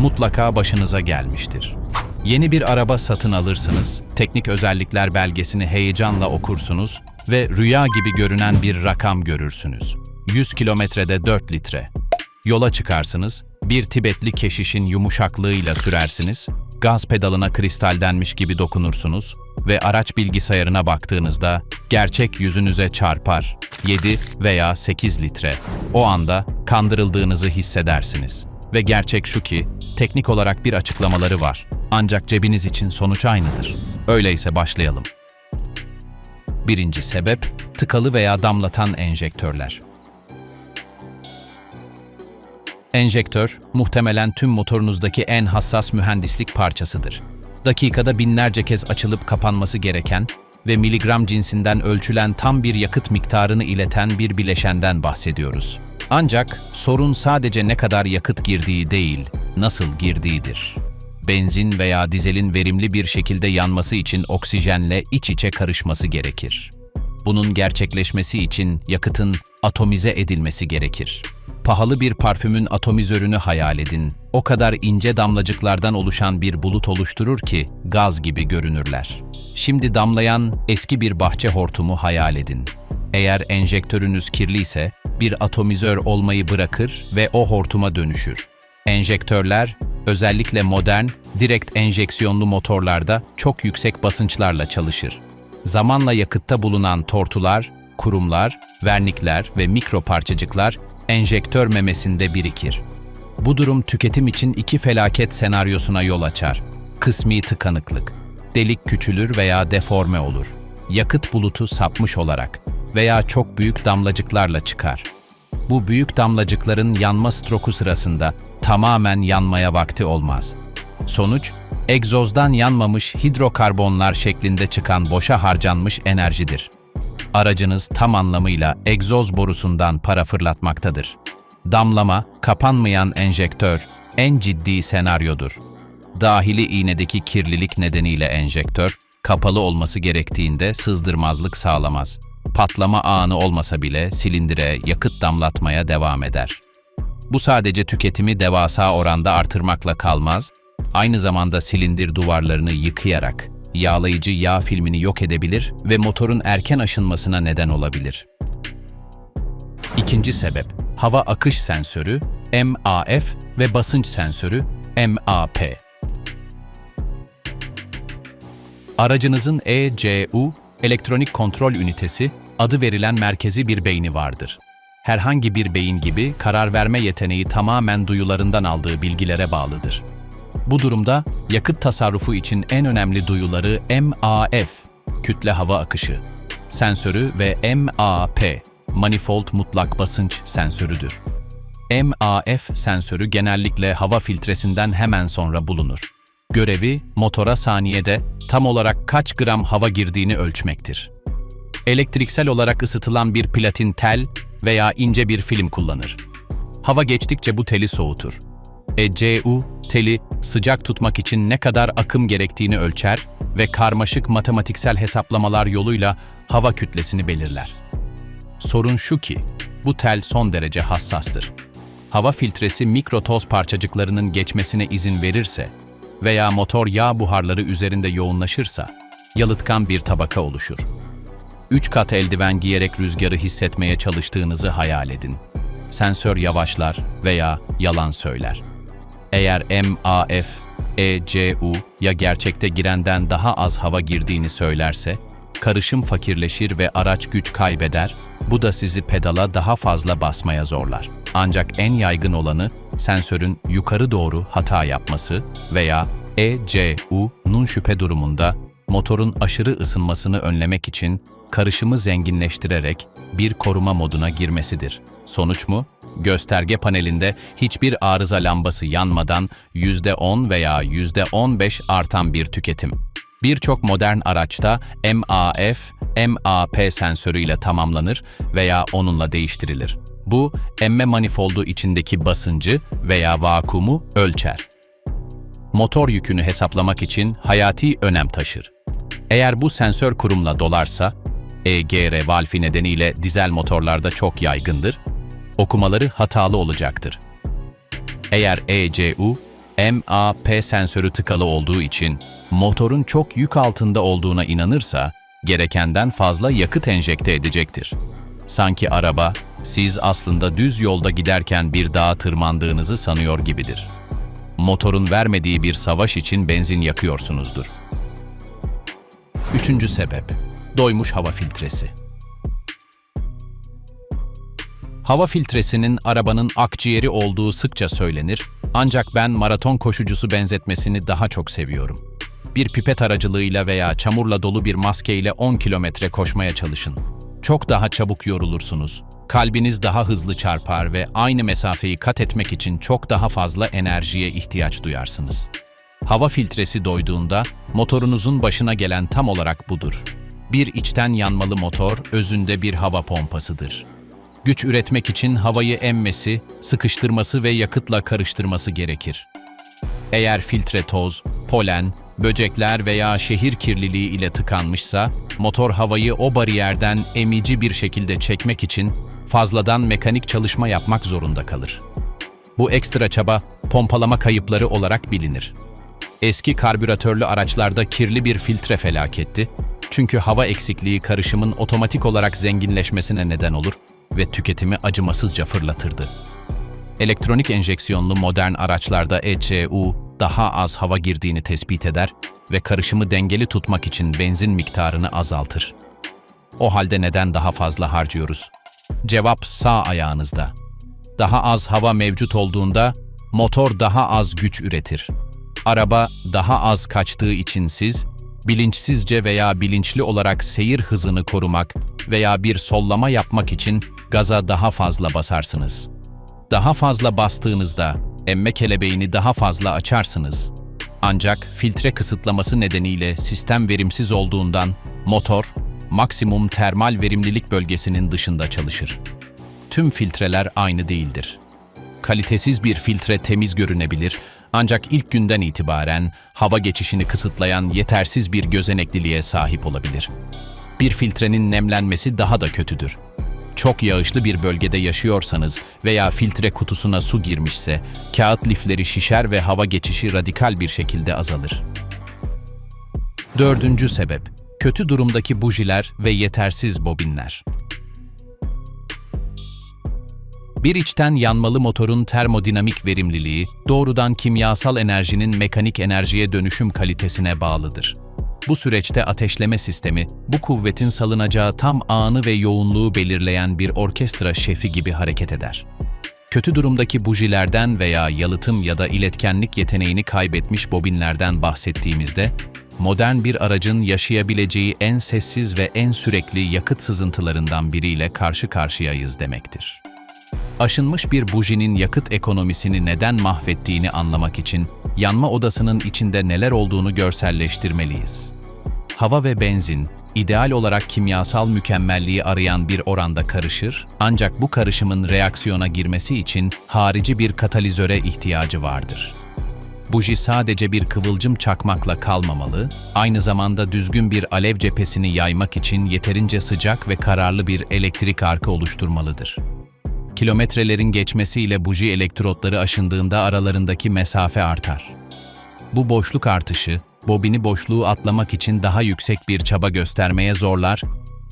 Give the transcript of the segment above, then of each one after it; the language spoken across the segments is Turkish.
mutlaka başınıza gelmiştir. Yeni bir araba satın alırsınız, teknik özellikler belgesini heyecanla okursunuz ve rüya gibi görünen bir rakam görürsünüz. 100 kilometrede 4 litre. Yola çıkarsınız, bir Tibetli keşişin yumuşaklığıyla sürersiniz, gaz pedalına kristaldenmiş gibi dokunursunuz ve araç bilgisayarına baktığınızda gerçek yüzünüze çarpar 7 veya 8 litre. O anda kandırıldığınızı hissedersiniz. Ve gerçek şu ki, teknik olarak bir açıklamaları var. Ancak cebiniz için sonuç aynıdır. Öyleyse başlayalım. Birinci sebep, tıkalı veya damlatan enjektörler. Enjektör, muhtemelen tüm motorunuzdaki en hassas mühendislik parçasıdır. Dakikada binlerce kez açılıp kapanması gereken ve miligram cinsinden ölçülen tam bir yakıt miktarını ileten bir bileşenden bahsediyoruz. Ancak sorun sadece ne kadar yakıt girdiği değil, nasıl girdiğidir. Benzin veya dizelin verimli bir şekilde yanması için oksijenle iç içe karışması gerekir. Bunun gerçekleşmesi için yakıtın atomize edilmesi gerekir. Pahalı bir parfümün atomizörünü hayal edin. O kadar ince damlacıklardan oluşan bir bulut oluşturur ki gaz gibi görünürler. Şimdi damlayan eski bir bahçe hortumu hayal edin. Eğer enjektörünüz kirliyse bir atomizör olmayı bırakır ve o hortuma dönüşür. Enjektörler özellikle modern, direkt enjeksiyonlu motorlarda çok yüksek basınçlarla çalışır. Zamanla yakıtta bulunan tortular, kurumlar, vernikler ve mikro parçacıklar enjektör memesinde birikir. Bu durum tüketim için iki felaket senaryosuna yol açar. Kısmi tıkanıklık, delik küçülür veya deforme olur. Yakıt bulutu sapmış olarak veya çok büyük damlacıklarla çıkar. Bu büyük damlacıkların yanma stroku sırasında tamamen yanmaya vakti olmaz. Sonuç, egzozdan yanmamış hidrokarbonlar şeklinde çıkan boşa harcanmış enerjidir. Aracınız tam anlamıyla egzoz borusundan para fırlatmaktadır. Damlama, kapanmayan enjektör en ciddi senaryodur. Dahili iğnedeki kirlilik nedeniyle enjektör, kapalı olması gerektiğinde sızdırmazlık sağlamaz. Patlama anı olmasa bile silindire yakıt damlatmaya devam eder. Bu sadece tüketimi devasa oranda artırmakla kalmaz, aynı zamanda silindir duvarlarını yıkayarak yağlayıcı yağ filmini yok edebilir ve motorun erken aşınmasına neden olabilir. İkinci sebep, hava akış sensörü, MAF ve basınç sensörü, MAP. Aracınızın ECU, elektronik kontrol ünitesi, adı verilen merkezi bir beyni vardır. Herhangi bir beyin gibi karar verme yeteneği tamamen duyularından aldığı bilgilere bağlıdır. Bu durumda yakıt tasarrufu için en önemli duyuları MAF, kütle hava akışı, sensörü ve MAP, manifold mutlak basınç sensörüdür. MAF sensörü genellikle hava filtresinden hemen sonra bulunur. Görevi motora saniyede tam olarak kaç gram hava girdiğini ölçmektir. Elektriksel olarak ısıtılan bir platin tel veya ince bir film kullanır. Hava geçtikçe bu teli soğutur. ECU teli sıcak tutmak için ne kadar akım gerektiğini ölçer ve karmaşık matematiksel hesaplamalar yoluyla hava kütlesini belirler. Sorun şu ki, bu tel son derece hassastır. Hava filtresi mikro toz parçacıklarının geçmesine izin verirse veya motor yağ buharları üzerinde yoğunlaşırsa, yalıtkan bir tabaka oluşur. Üç kat eldiven giyerek rüzgarı hissetmeye çalıştığınızı hayal edin. Sensör yavaşlar veya yalan söyler. Eğer MAF, ECU ya gerçekte girenden daha az hava girdiğini söylerse, karışım fakirleşir ve araç güç kaybeder, bu da sizi pedala daha fazla basmaya zorlar. Ancak en yaygın olanı sensörün yukarı doğru hata yapması veya ECU'nun şüphe durumunda motorun aşırı ısınmasını önlemek için karışımı zenginleştirerek bir koruma moduna girmesidir. Sonuç mu? Gösterge panelinde hiçbir arıza lambası yanmadan %10 veya %15 artan bir tüketim. Birçok modern araçta MAF, MAP sensörüyle tamamlanır veya onunla değiştirilir. Bu, emme manifoldu içindeki basıncı veya vakumu ölçer. Motor yükünü hesaplamak için hayati önem taşır. Eğer bu sensör kurumla dolarsa, EGR valfi nedeniyle dizel motorlarda çok yaygındır, okumaları hatalı olacaktır. Eğer ECU, MAP sensörü tıkalı olduğu için motorun çok yük altında olduğuna inanırsa gerekenden fazla yakıt enjekte edecektir. Sanki araba siz aslında düz yolda giderken bir dağa tırmandığınızı sanıyor gibidir. Motorun vermediği bir savaş için benzin yakıyorsunuzdur. Üçüncü sebep, doymuş hava filtresi. Hava filtresinin arabanın akciğeri olduğu sıkça söylenir, ancak ben maraton koşucusu benzetmesini daha çok seviyorum. Bir pipet aracılığıyla veya çamurla dolu bir maskeyle 10 kilometre koşmaya çalışın. Çok daha çabuk yorulursunuz. Kalbiniz daha hızlı çarpar ve aynı mesafeyi kat etmek için çok daha fazla enerjiye ihtiyaç duyarsınız. Hava filtresi doyduğunda motorunuzun başına gelen tam olarak budur. Bir içten yanmalı motor özünde bir hava pompasıdır. Güç üretmek için havayı emmesi, sıkıştırması ve yakıtla karıştırması gerekir. Eğer filtre toz, polen, böcekler veya şehir kirliliği ile tıkanmışsa, motor havayı o bariyerden emici bir şekilde çekmek için fazladan mekanik çalışma yapmak zorunda kalır. Bu ekstra çaba pompalama kayıpları olarak bilinir. Eski karbüratörlü araçlarda kirli bir filtre felaketti. Çünkü hava eksikliği karışımın otomatik olarak zenginleşmesine neden olur ve tüketimi acımasızca fırlatırdı. Elektronik enjeksiyonlu modern araçlarda ECU daha az hava girdiğini tespit eder ve karışımı dengeli tutmak için benzin miktarını azaltır. O halde neden daha fazla harcıyoruz? Cevap sağ ayağınızda. Daha az hava mevcut olduğunda motor daha az güç üretir. Araba daha az kaçtığı için siz bilinçsizce veya bilinçli olarak seyir hızını korumak veya bir sollama yapmak için gaza daha fazla basarsınız. Daha fazla bastığınızda emme kelebeğini daha fazla açarsınız. Ancak filtre kısıtlaması nedeniyle sistem verimsiz olduğundan motor maksimum termal verimlilik bölgesinin dışında çalışır. Tüm filtreler aynı değildir. Kalitesiz bir filtre temiz görünebilir ancak ilk günden itibaren hava geçişini kısıtlayan yetersiz bir gözenekliliğe sahip olabilir. Bir filtrenin nemlenmesi daha da kötüdür. Çok yağışlı bir bölgede yaşıyorsanız veya filtre kutusuna su girmişse, kağıt lifleri şişer ve hava geçişi radikal bir şekilde azalır. Dördüncü sebep, kötü durumdaki bujiler ve yetersiz bobinler. Bir içten yanmalı motorun termodinamik verimliliği, doğrudan kimyasal enerjinin mekanik enerjiye dönüşüm kalitesine bağlıdır. Bu süreçte ateşleme sistemi, bu kuvvetin salınacağı tam anı ve yoğunluğu belirleyen bir orkestra şefi gibi hareket eder. Kötü durumdaki bujilerden veya yalıtım ya da iletkenlik yeteneğini kaybetmiş bobinlerden bahsettiğimizde, modern bir aracın yaşayabileceği en sessiz ve en sürekli yakıt sızıntılarından biriyle karşı karşıyayız demektir. Aşınmış bir bujinin yakıt ekonomisini neden mahvettiğini anlamak için yanma odasının içinde neler olduğunu görselleştirmeliyiz. Hava ve benzin, ideal olarak kimyasal mükemmelliği arayan bir oranda karışır, ancak bu karışımın reaksiyona girmesi için harici bir katalizöre ihtiyacı vardır. Buji sadece bir kıvılcım çakmakla kalmamalı, aynı zamanda düzgün bir alev cephesini yaymak için yeterince sıcak ve kararlı bir elektrik arkı oluşturmalıdır. Kilometrelerin geçmesiyle buji elektrotları aşındığında aralarındaki mesafe artar. Bu boşluk artışı, bobini boşluğu atlamak için daha yüksek bir çaba göstermeye zorlar,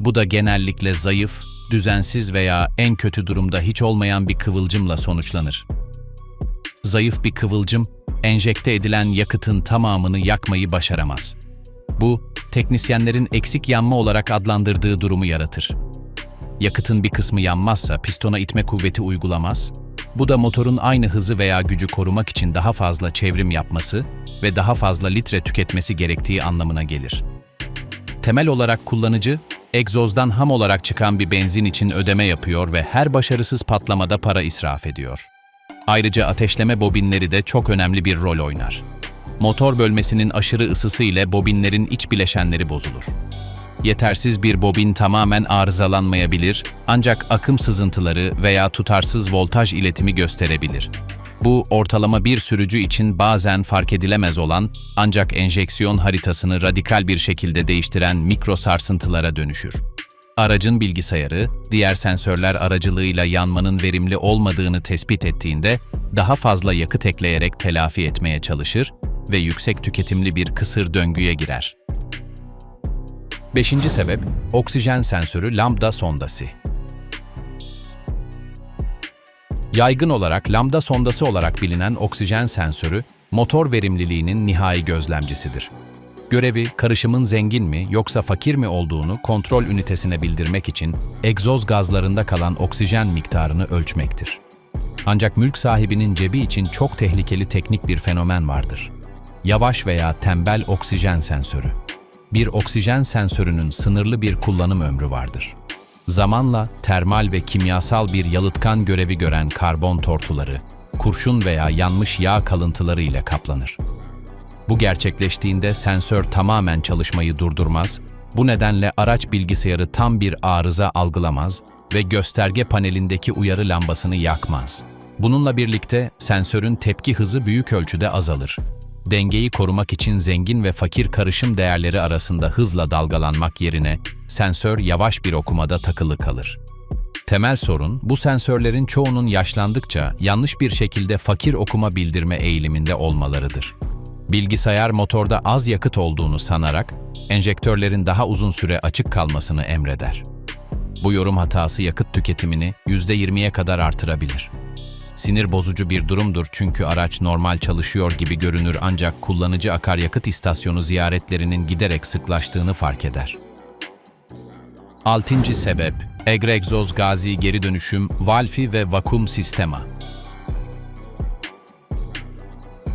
bu da genellikle zayıf, düzensiz veya en kötü durumda hiç olmayan bir kıvılcımla sonuçlanır. Zayıf bir kıvılcım, enjekte edilen yakıtın tamamını yakmayı başaramaz. Bu, teknisyenlerin eksik yanma olarak adlandırdığı durumu yaratır. Yakıtın bir kısmı yanmazsa pistona itme kuvveti uygulamaz. Bu da motorun aynı hızı veya gücü korumak için daha fazla çevrim yapması ve daha fazla litre tüketmesi gerektiği anlamına gelir. Temel olarak kullanıcı, egzozdan ham olarak çıkan bir benzin için ödeme yapıyor ve her başarısız patlamada para israf ediyor. Ayrıca ateşleme bobinleri de çok önemli bir rol oynar. Motor bölmesinin aşırı ısısı ile bobinlerin iç bileşenleri bozulur. Yetersiz bir bobin tamamen arızalanmayabilir ancak akım sızıntıları veya tutarsız voltaj iletimi gösterebilir. Bu ortalama bir sürücü için bazen fark edilemez olan ancak enjeksiyon haritasını radikal bir şekilde değiştiren mikro sarsıntılara dönüşür. Aracın bilgisayarı, diğer sensörler aracılığıyla yanmanın verimli olmadığını tespit ettiğinde daha fazla yakıt ekleyerek telafi etmeye çalışır ve yüksek tüketimli bir kısır döngüye girer. Beşinci sebep, oksijen sensörü lambda sondası. Yaygın olarak lambda sondası olarak bilinen oksijen sensörü, motor verimliliğinin nihai gözlemcisidir. Görevi, karışımın zengin mi yoksa fakir mi olduğunu kontrol ünitesine bildirmek için egzoz gazlarında kalan oksijen miktarını ölçmektir. Ancak mülk sahibinin cebi için çok tehlikeli teknik bir fenomen vardır. Yavaş veya tembel oksijen sensörü. Bir oksijen sensörünün sınırlı bir kullanım ömrü vardır. Zamanla termal ve kimyasal bir yalıtkan görevi gören karbon tortuları, kurşun veya yanmış yağ kalıntıları ile kaplanır. Bu gerçekleştiğinde sensör tamamen çalışmayı durdurmaz, bu nedenle araç bilgisayarı tam bir arıza algılamaz ve gösterge panelindeki uyarı lambasını yakmaz. Bununla birlikte sensörün tepki hızı büyük ölçüde azalır. Dengeyi korumak için zengin ve fakir karışım değerleri arasında hızla dalgalanmak yerine sensör yavaş bir okumada takılı kalır. Temel sorun, bu sensörlerin çoğunun yaşlandıkça yanlış bir şekilde fakir okuma bildirme eğiliminde olmalarıdır. Bilgisayar motorda az yakıt olduğunu sanarak enjektörlerin daha uzun süre açık kalmasını emreder. Bu yorum hatası yakıt tüketimini %20'ye kadar artırabilir. Sinir bozucu bir durumdur çünkü araç normal çalışıyor gibi görünür ancak kullanıcı akaryakıt istasyonu ziyaretlerinin giderek sıklaştığını fark eder. Altıncı sebep, egregzoz gazi geri dönüşüm, valfi ve vakum sistema.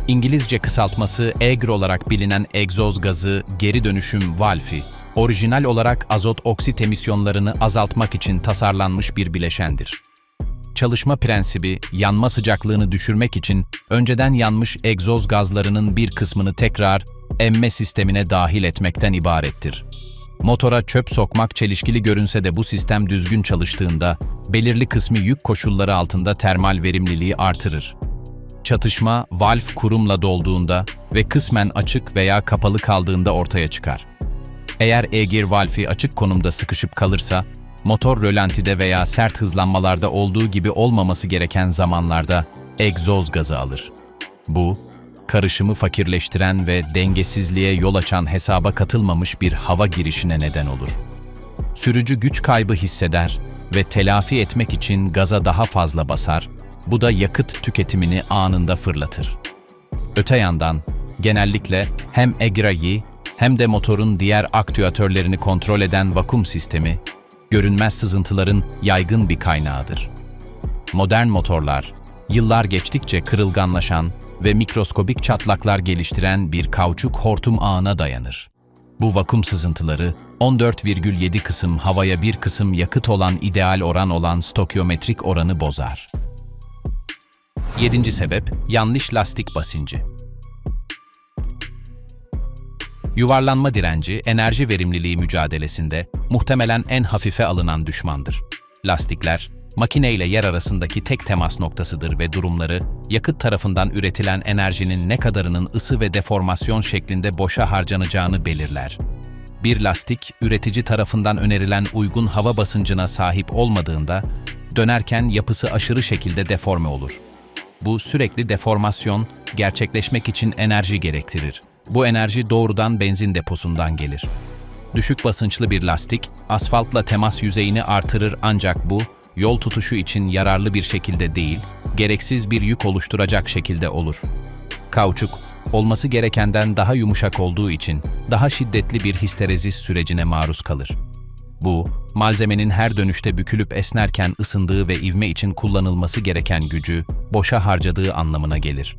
İngilizce kısaltması EGR olarak bilinen egzoz gazı geri dönüşüm valfi, orijinal olarak azot oksit emisyonlarını azaltmak için tasarlanmış bir bileşendir. Çalışma prensibi, yanma sıcaklığını düşürmek için önceden yanmış egzoz gazlarının bir kısmını tekrar emme sistemine dahil etmekten ibarettir. Motora çöp sokmak çelişkili görünse de bu sistem düzgün çalıştığında belirli kısmı yük koşulları altında termal verimliliği artırır. Çatışma valf kurumla dolduğunda ve kısmen açık veya kapalı kaldığında ortaya çıkar. Eğer e-gir valfi açık konumda sıkışıp kalırsa, motor rölantide veya sert hızlanmalarda olduğu gibi olmaması gereken zamanlarda egzoz gazı alır. Bu, karışımı fakirleştiren ve dengesizliğe yol açan hesaba katılmamış bir hava girişine neden olur. Sürücü güç kaybı hisseder ve telafi etmek için gaza daha fazla basar, bu da yakıt tüketimini anında fırlatır. Öte yandan, genellikle hem egrayı hem de motorun diğer aktüatörlerini kontrol eden vakum sistemi, görünmez sızıntıların yaygın bir kaynağıdır. Modern motorlar, yıllar geçtikçe kırılganlaşan ve mikroskobik çatlaklar geliştiren bir kauçuk hortum ağına dayanır. Bu vakum sızıntıları 14,7 kısım havaya bir kısım yakıt olan ideal oran olan stokyometrik oranı bozar. Yedinci sebep, yanlış lastik basıncı. Yuvarlanma direnci, enerji verimliliği mücadelesinde muhtemelen en hafife alınan düşmandır. Lastikler, makine ile yer arasındaki tek temas noktasıdır ve durumları, yakıt tarafından üretilen enerjinin ne kadarının ısı ve deformasyon şeklinde boşa harcanacağını belirler. Bir lastik, üretici tarafından önerilen uygun hava basıncına sahip olmadığında, dönerken yapısı aşırı şekilde deforme olur. Bu sürekli deformasyon gerçekleşmek için enerji gerektirir. Bu enerji doğrudan benzin deposundan gelir. Düşük basınçlı bir lastik asfaltla temas yüzeyini artırır ancak bu yol tutuşu için yararlı bir şekilde değil, gereksiz bir yük oluşturacak şekilde olur. Kauçuk olması gerekenden daha yumuşak olduğu için daha şiddetli bir histerezis sürecine maruz kalır. Bu, malzemenin her dönüşte bükülüp esnerken ısındığı ve ivme için kullanılması gereken gücü boşa harcadığı anlamına gelir.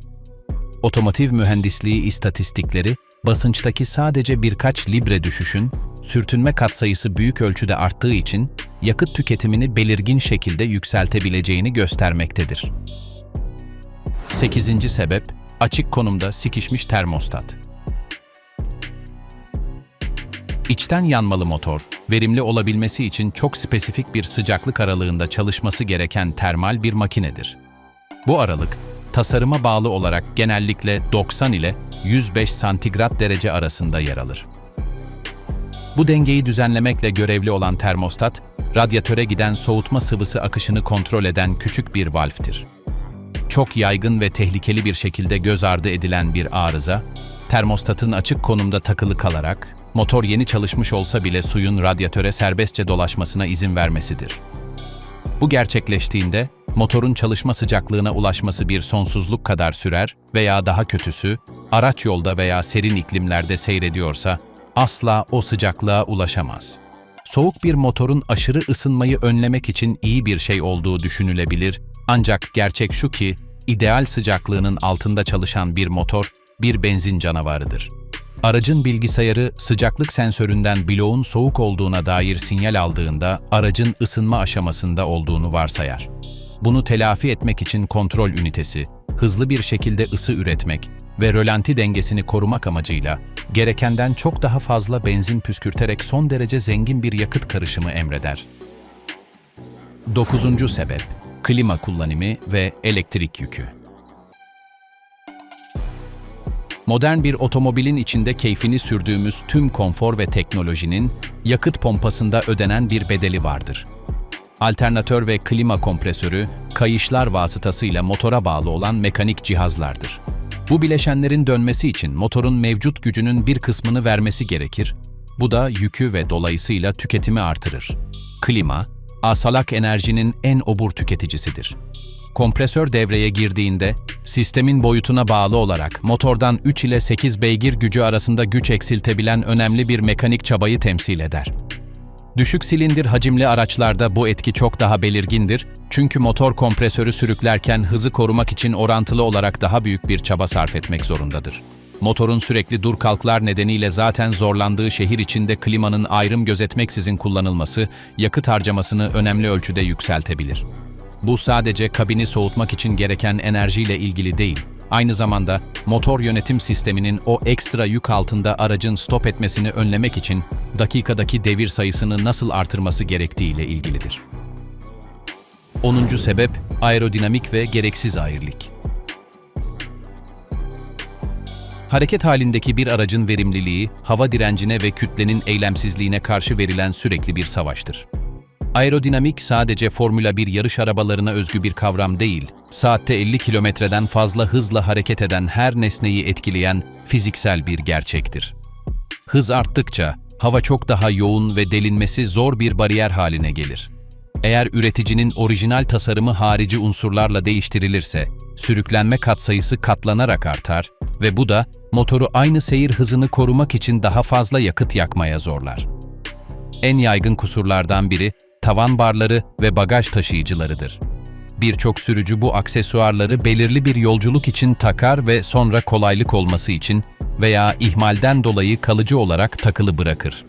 Otomotiv mühendisliği istatistikleri, basınçtaki sadece birkaç libre düşüşün, sürtünme katsayısı büyük ölçüde arttığı için yakıt tüketimini belirgin şekilde yükseltebileceğini göstermektedir. 8. sebep, açık konumda sikişmiş termostat. İçten yanmalı motor, verimli olabilmesi için çok spesifik bir sıcaklık aralığında çalışması gereken termal bir makinedir. Bu aralık, tasarıma bağlı olarak genellikle 90 ile 105 santigrat derece arasında yer alır. Bu dengeyi düzenlemekle görevli olan termostat, radyatöre giden soğutma sıvısı akışını kontrol eden küçük bir valftir. Çok yaygın ve tehlikeli bir şekilde göz ardı edilen bir arıza, termostatın açık konumda takılı kalarak, motor yeni çalışmış olsa bile suyun radyatöre serbestçe dolaşmasına izin vermesidir. Bu gerçekleştiğinde, motorun çalışma sıcaklığına ulaşması bir sonsuzluk kadar sürer veya daha kötüsü, araç yolda veya serin iklimlerde seyrediyorsa, asla o sıcaklığa ulaşamaz. Soğuk bir motorun aşırı ısınmayı önlemek için iyi bir şey olduğu düşünülebilir, ancak gerçek şu ki, ideal sıcaklığının altında çalışan bir motor, bir benzin canavarıdır. Aracın bilgisayarı sıcaklık sensöründen bloğun soğuk olduğuna dair sinyal aldığında aracın ısınma aşamasında olduğunu varsayar. Bunu telafi etmek için kontrol ünitesi, hızlı bir şekilde ısı üretmek ve rölanti dengesini korumak amacıyla gerekenden çok daha fazla benzin püskürterek son derece zengin bir yakıt karışımı emreder. 9. sebep klima kullanımı ve elektrik yükü. Modern bir otomobilin içinde keyfini sürdüğümüz tüm konfor ve teknolojinin yakıt pompasında ödenen bir bedeli vardır. Alternatör ve klima kompresörü, kayışlar vasıtasıyla motora bağlı olan mekanik cihazlardır. Bu bileşenlerin dönmesi için motorun mevcut gücünün bir kısmını vermesi gerekir. Bu da yükü ve dolayısıyla tüketimi artırır. Klima, asalak enerjinin en obur tüketicisidir. Kompresör devreye girdiğinde, sistemin boyutuna bağlı olarak motordan 3 ile 8 beygir gücü arasında güç eksiltebilen önemli bir mekanik çabayı temsil eder. Düşük silindir hacimli araçlarda bu etki çok daha belirgindir çünkü motor kompresörü sürüklerken hızı korumak için orantılı olarak daha büyük bir çaba sarf etmek zorundadır. Motorun sürekli dur kalklar nedeniyle zaten zorlandığı şehir içinde klimanın ayrım gözetmeksizin kullanılması yakıt harcamasını önemli ölçüde yükseltebilir. Bu sadece kabini soğutmak için gereken enerjiyle ilgili değil, aynı zamanda motor yönetim sisteminin o ekstra yük altında aracın stop etmesini önlemek için dakikadaki devir sayısını nasıl artırması gerektiğiyle ilgilidir. 10. sebep aerodinamik ve gereksiz ayrılık. Hareket halindeki bir aracın verimliliği, hava direncine ve kütlenin eylemsizliğine karşı verilen sürekli bir savaştır. Aerodinamik sadece Formula 1 yarış arabalarına özgü bir kavram değil, saatte 50 kilometreden fazla hızla hareket eden her nesneyi etkileyen fiziksel bir gerçektir. Hız arttıkça hava çok daha yoğun ve delinmesi zor bir bariyer haline gelir. Eğer üreticinin orijinal tasarımı harici unsurlarla değiştirilirse, sürüklenme katsayısı katlanarak artar ve bu da motoru aynı seyir hızını korumak için daha fazla yakıt yakmaya zorlar. En yaygın kusurlardan biri tavan barları ve bagaj taşıyıcılarıdır. Birçok sürücü bu aksesuarları belirli bir yolculuk için takar ve sonra kolaylık olması için veya ihmalden dolayı kalıcı olarak takılı bırakır.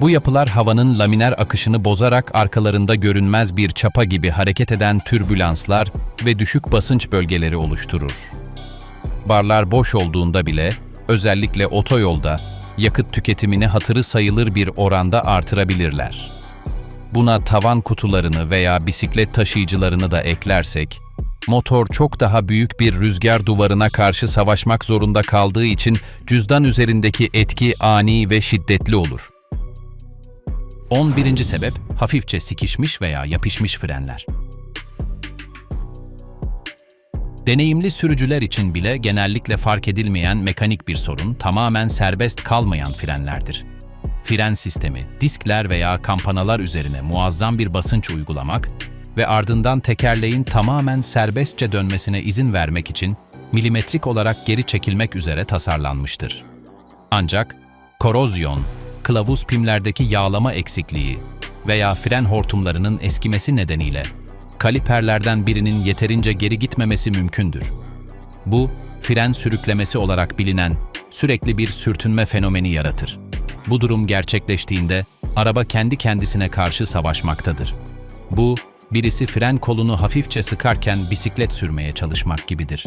Bu yapılar havanın laminer akışını bozarak arkalarında görünmez bir çapa gibi hareket eden türbülanslar ve düşük basınç bölgeleri oluşturur. Barlar boş olduğunda bile, özellikle otoyolda, yakıt tüketimini hatırı sayılır bir oranda artırabilirler. Buna tavan kutularını veya bisiklet taşıyıcılarını da eklersek, motor çok daha büyük bir rüzgar duvarına karşı savaşmak zorunda kaldığı için cüzdan üzerindeki etki ani ve şiddetli olur. 11. sebep hafifçe sikişmiş veya yapışmış frenler. Deneyimli sürücüler için bile genellikle fark edilmeyen mekanik bir sorun tamamen serbest kalmayan frenlerdir. Fren sistemi, diskler veya kampanalar üzerine muazzam bir basınç uygulamak ve ardından tekerleğin tamamen serbestçe dönmesine izin vermek için milimetrik olarak geri çekilmek üzere tasarlanmıştır. Ancak korozyon, kılavuz pimlerdeki yağlama eksikliği veya fren hortumlarının eskimesi nedeniyle kaliperlerden birinin yeterince geri gitmemesi mümkündür. Bu, fren sürüklemesi olarak bilinen sürekli bir sürtünme fenomeni yaratır. Bu durum gerçekleştiğinde araba kendi kendisine karşı savaşmaktadır. Bu, birisi fren kolunu hafifçe sıkarken bisiklet sürmeye çalışmak gibidir.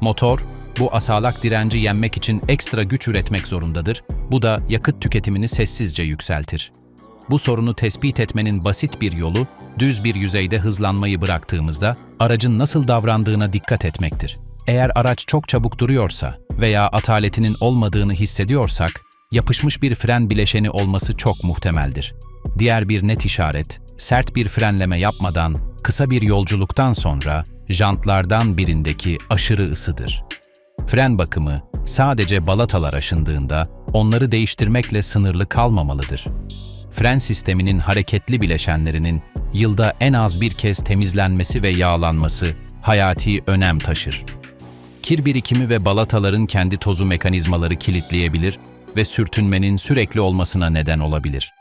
Motor, bu asalak direnci yenmek için ekstra güç üretmek zorundadır. Bu da yakıt tüketimini sessizce yükseltir. Bu sorunu tespit etmenin basit bir yolu, düz bir yüzeyde hızlanmayı bıraktığımızda aracın nasıl davrandığına dikkat etmektir. Eğer araç çok çabuk duruyorsa veya ataletinin olmadığını hissediyorsak, yapışmış bir fren bileşeni olması çok muhtemeldir. Diğer bir net işaret, sert bir frenleme yapmadan, kısa bir yolculuktan sonra jantlardan birindeki aşırı ısıdır. Fren bakımı sadece balatalar aşındığında onları değiştirmekle sınırlı kalmamalıdır. Fren sisteminin hareketli bileşenlerinin yılda en az bir kez temizlenmesi ve yağlanması hayati önem taşır. Kir birikimi ve balataların kendi tozu mekanizmaları kilitleyebilir ve sürtünmenin sürekli olmasına neden olabilir.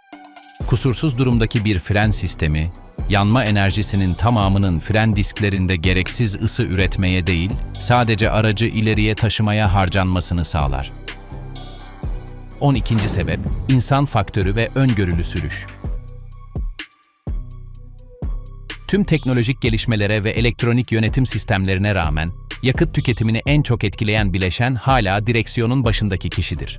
Kusursuz durumdaki bir fren sistemi, yanma enerjisinin tamamının fren disklerinde gereksiz ısı üretmeye değil, sadece aracı ileriye taşımaya harcanmasını sağlar. 12. sebep, insan faktörü ve öngörülü sürüş. Tüm teknolojik gelişmelere ve elektronik yönetim sistemlerine rağmen, yakıt tüketimini en çok etkileyen bileşen hala direksiyonun başındaki kişidir.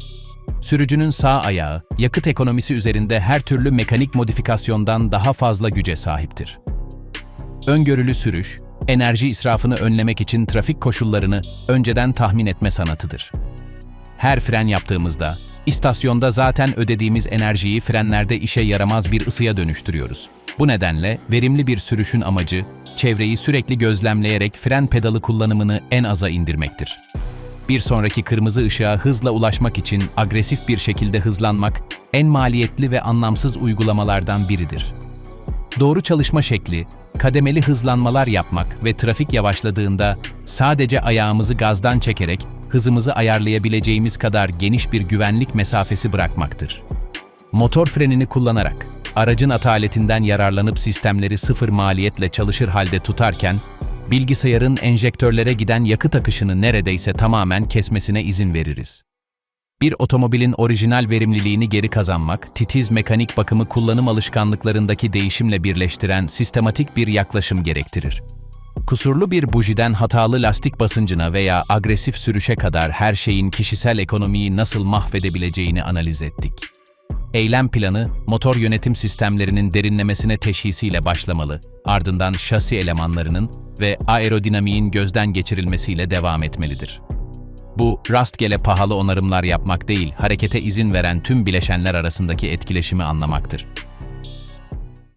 Sürücünün sağ ayağı, yakıt ekonomisi üzerinde her türlü mekanik modifikasyondan daha fazla güce sahiptir. Öngörülü sürüş, enerji israfını önlemek için trafik koşullarını önceden tahmin etme sanatıdır. Her fren yaptığımızda, istasyonda zaten ödediğimiz enerjiyi frenlerde işe yaramaz bir ısıya dönüştürüyoruz. Bu nedenle verimli bir sürüşün amacı, çevreyi sürekli gözlemleyerek fren pedalı kullanımını en aza indirmektir. Bir sonraki kırmızı ışığa hızla ulaşmak için agresif bir şekilde hızlanmak en maliyetli ve anlamsız uygulamalardan biridir. Doğru çalışma şekli, kademeli hızlanmalar yapmak ve trafik yavaşladığında sadece ayağımızı gazdan çekerek hızımızı ayarlayabileceğimiz kadar geniş bir güvenlik mesafesi bırakmaktır. Motor frenini kullanarak aracın ataletinden yararlanıp sistemleri sıfır maliyetle çalışır halde tutarken bilgisayarın enjektörlere giden yakıt akışını neredeyse tamamen kesmesine izin veririz. Bir otomobilin orijinal verimliliğini geri kazanmak, titiz mekanik bakımı kullanım alışkanlıklarındaki değişimle birleştiren sistematik bir yaklaşım gerektirir. Kusurlu bir bujiden hatalı lastik basıncına veya agresif sürüşe kadar her şeyin kişisel ekonomiyi nasıl mahvedebileceğini analiz ettik. Eylem planı, motor yönetim sistemlerinin derinlemesine teşhisiyle başlamalı, ardından şasi elemanlarının ve aerodinamiğin gözden geçirilmesiyle devam etmelidir. Bu, rastgele pahalı onarımlar yapmak değil, harekete izin veren tüm bileşenler arasındaki etkileşimi anlamaktır.